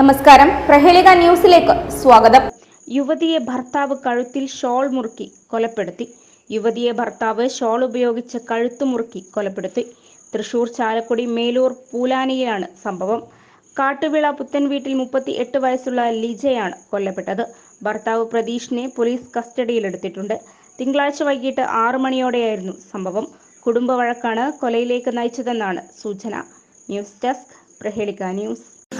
നമസ്കാരം. പ്രഹേളിക ന്യൂസിലേക്ക് സ്വാഗതം. യുവതിയെ ഭർത്താവ് കഴുത്തിൽ ഷോൾ മുറുക്കി കൊലപ്പെടുത്തി. യുവതിയെ ഭർത്താവ് ഷോൾ ഉപയോഗിച്ച് കഴുത്തു മുറുക്കി കൊലപ്പെടുത്തി. തൃശൂർ ചാലക്കുടി മേലൂർ പൂലാനിയിലാണ് സംഭവം. കാട്ടുവിള പുത്തൻ വീട്ടിൽ മുപ്പത്തി എട്ട് വയസ്സുള്ള ലിജയാണ് കൊല്ലപ്പെട്ടത്. ഭർത്താവ് പ്രതീഷിനെ പോലീസ് കസ്റ്റഡിയിലെടുത്തിട്ടുണ്ട്. തിങ്കളാഴ്ച വൈകിട്ട് ആറു മണിയോടെയായിരുന്നു സംഭവം. കുടുംബ വഴക്കാണ് കൊലയിലേക്ക് നയിച്ചതെന്നാണ് സൂചന. News desk Prahelika news.